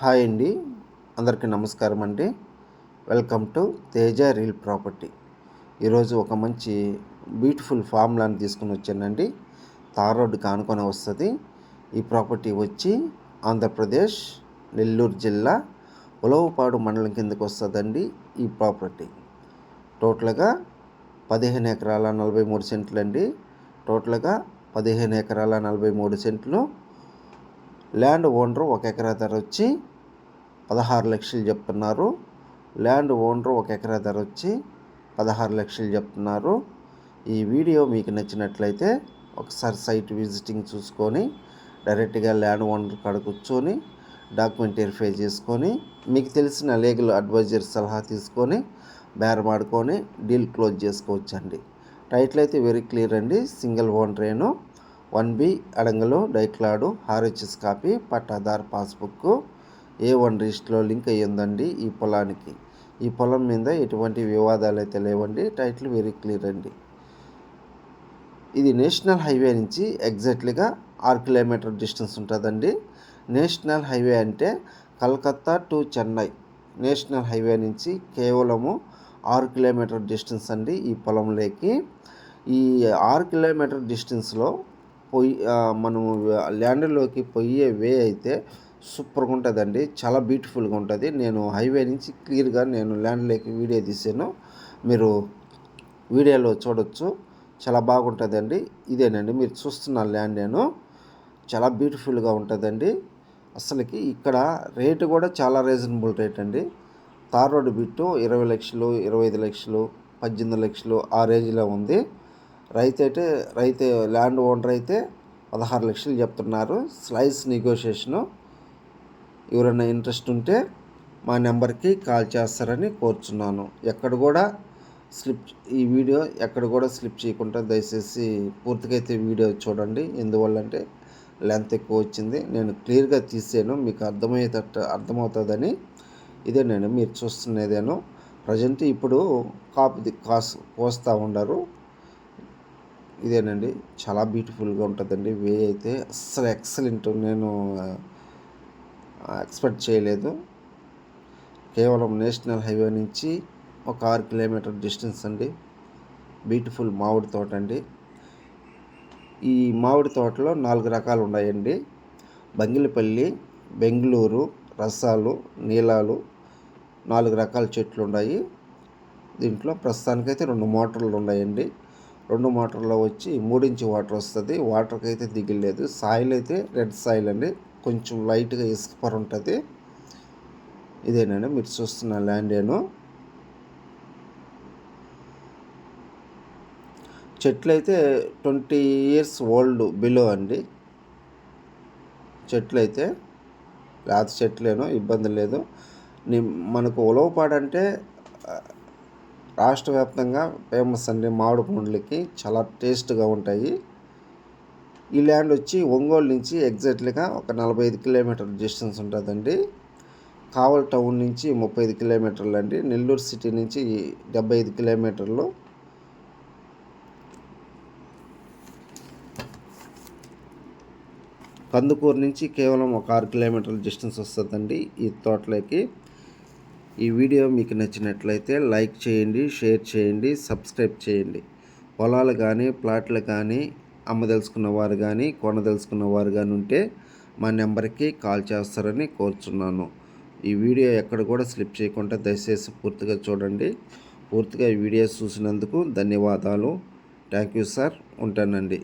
Hi అండి. అందరికీ నమస్కారం అండి. Welcome to Teja real property. ఈరోజు ఒక మంచి బ్యూటిఫుల్ ఫామ్ ల్యాండ్ తీసుకుని వచ్చానండి. తార్ రోడ్డుకి ఆనుకొని వస్తుంది. ఈ ప్రాపర్టీ వచ్చి ఆంధ్రప్రదేశ్ నెల్లూరు జిల్లా ఉలవపాడు మండలం కిందకి వస్తుందండి ఈ ప్రాపర్టీ. టోటల్గా పదిహేను ఎకరాల నలభై మూడు సెంట్లు అండి టోటల్గా పదిహేను ఎకరాల నలభై మూడు సెంట్లు ల్యాండ్ ఓనరు ఒక ఎకరా ధర వచ్చి పదహారు లక్షలు చెప్తున్నారు. ల్యాండ్ ఓనరు ఒక ఎకరా ధర వచ్చి పదహారు లక్షలు చెప్తున్నారు. ఈ వీడియో మీకు నచ్చినట్లయితే ఒకసారి సైట్ విజిటింగ్ చూసుకొని డైరెక్ట్గా ల్యాండ్ ఓనర్ కాడ కూర్చొని డాక్యుమెంట్ వెరిఫై చేసుకొని మీకు తెలిసిన లీగల్ అడ్వైజర్ సలహా తీసుకొని బేరమాడుకొని డీల్ క్లోజ్ చేసుకోవచ్చండి. టైటిల్ అయితే వెరీ క్లియర్ అండి. సింగిల్ ఓనరేను వన్ బి అడంగలు డైక్లాడు ఆర్హెచ్ఎస్ కాపీ పట్టాదార్ పాస్బుక్ ఏ వన్ రిజిస్టర్లో లింక్ అయ్యిందండి ఈ పొలానికి. ఈ పొలం మీద ఎటువంటి వివాదాలు అయితే లేవండి టైటిల్ వెరీ క్లియర్ అండి. ఇది నేషనల్ హైవే నుంచి ఎగ్జాక్ట్లీగా ఆరు కిలోమీటర్ డిస్టెన్స్ ఉంటుందండి. నేషనల్ హైవే అంటే Calcutta to Chennai. National highway నుంచి కేవలము ఆరు కిలోమీటర్ డిస్టెన్స్ అండి ఈ పొలంలోకి. ఈ ఆరు కిలోమీటర్ డిస్టెన్స్లో పొయ్యి మనము ల్యాండ్లోకి పొయ్యే వే అయితే సూపర్గా ఉంటుందండి. చాలా బ్యూటిఫుల్గా ఉంటుంది. నేను హైవే నుంచి క్లియర్గా నేను ల్యాండ్లోకి వీడియో తీసాను. మీరు వీడియోలో చూడొచ్చు. చాలా బాగుంటుందండి. ఇదేనండి. మీరు చూస్తున్న ల్యాండ్ నేను. చాలా బ్యూటిఫుల్గా ఉంటుందండి. అసలుకి ఇక్కడ రేటు కూడా చాలా రీజనబుల్ రేట్ అండి. తార్ రోడ్డు బిట్టు ఇరవై లక్షలు ఇరవై ఐదు లక్షలు పద్దెనిమిది లక్షలు ఆ రేంజ్లో ఉంది. రైతు అయితే రైతు ల్యాండ్ ఓనర్ అయితే పదహారు లక్షలు చెప్తున్నారు. స్లైస్ నెగోషియేషను. ఎవరైనా ఇంట్రెస్ట్ ఉంటే మా నెంబర్కి కాల్ చేస్తారని కోరుచున్నాను. ఎక్కడ కూడా స్లిప్ ఈ వీడియో ఎక్కడ కూడా స్లిప్ చేయకుండా దయచేసి పూర్తిగా అయితే వీడియో చూడండి. ఎందువల్లంటే లెంత్ ఎక్కువ వచ్చింది. నేను క్లియర్గా తీసాను. మీకు అర్థమయ్యేటట్టు అర్థమవుతుందని ఇదే నేను మీరు చూస్తున్నదేను. ప్రజెంట్ ఇప్పుడు కాపు కాసు కోస్తూ ఉండరు ఇదేనండి. చాలా బ్యూటిఫుల్గా ఉంటుందండి. వే అయితే అస్సలు ఎక్సలెంట్. నేను ఎక్స్పెక్ట్ చేయలేదు. కేవలం నేషనల్ హైవే నుంచి ఒక ఆరు కిలోమీటర్ డిస్టెన్స్ అండి. బ్యూటిఫుల్ మామిడి తోట అండి. ఈ మామిడి తోటలో నాలుగు రకాలు ఉన్నాయండి. బంగిలపల్లి బెంగళూరు రసాలు నీలాలు నాలుగు రకాల చెట్లు ఉన్నాయి. దీంట్లో ప్రస్తుతానికైతే రెండు మోటార్లు ఉన్నాయండి. రెండు మోటార్లో వచ్చి మూడించి వాటర్ వస్తుంది. వాటర్కి అయితే దిగిలేదు. సాయిల్ అయితే రెడ్ సాయిల్ అండి. కొంచెం లైట్గా ఇసుక పొర ఉంటుంది. ఇదేనండి. మీరు చూస్తున్న ల్యాండ్ ఏను చెట్లు అయితే ట్వంటీ ఇయర్స్ ఓల్డ్ బిలో అండి. చెట్లు అయితే లేత చెట్లేను. ఇబ్బంది లేదు. మనకు ఉలవపాడంటే రాష్ట్ర వ్యాప్తంగా ఫేమస్ అండి మామిడి పండ్లకి చాలా టేస్ట్గా ఉంటాయి. ఈ ల్యాండ్ వచ్చి ఒంగోలు నుంచి ఎగ్జాక్ట్లీగా ఒక నలభై ఐదు కిలోమీటర్ డిస్టెన్స్ ఉంటుందండి. కావల్ టౌన్ నుంచి ముప్పై ఐదు కిలోమీటర్లు అండి. నెల్లూరు సిటీ నుంచి డెబ్బై ఐదు కిలోమీటర్లు. కందుకూరు నుంచి కేవలం ఒక ఆరు కిలోమీటర్ల డిస్టెన్స్ వస్తుందండి ఈ తోటలోకి. ఈ వీడియో మీకు నచ్చినట్లయితే లైక్ చేయండి షేర్ చేయండి సబ్స్క్రైబ్ చేయండి. పొలాలు కానీ ప్లాట్లు కానీ అమ్మదలుచుకున్న వారు కానీ కొనదలుచుకున్న వారు కానీ ఉంటే మా నెంబర్కి కాల్ చేస్తారని కోరుచున్నాను. ఈ వీడియో ఎక్కడ కూడా స్లిప్ చేయకుండా దయచేసి పూర్తిగా చూడండి. పూర్తిగా ఈ వీడియో చూసినందుకు ధన్యవాదాలు. Thank you sir. ఉంటానండి.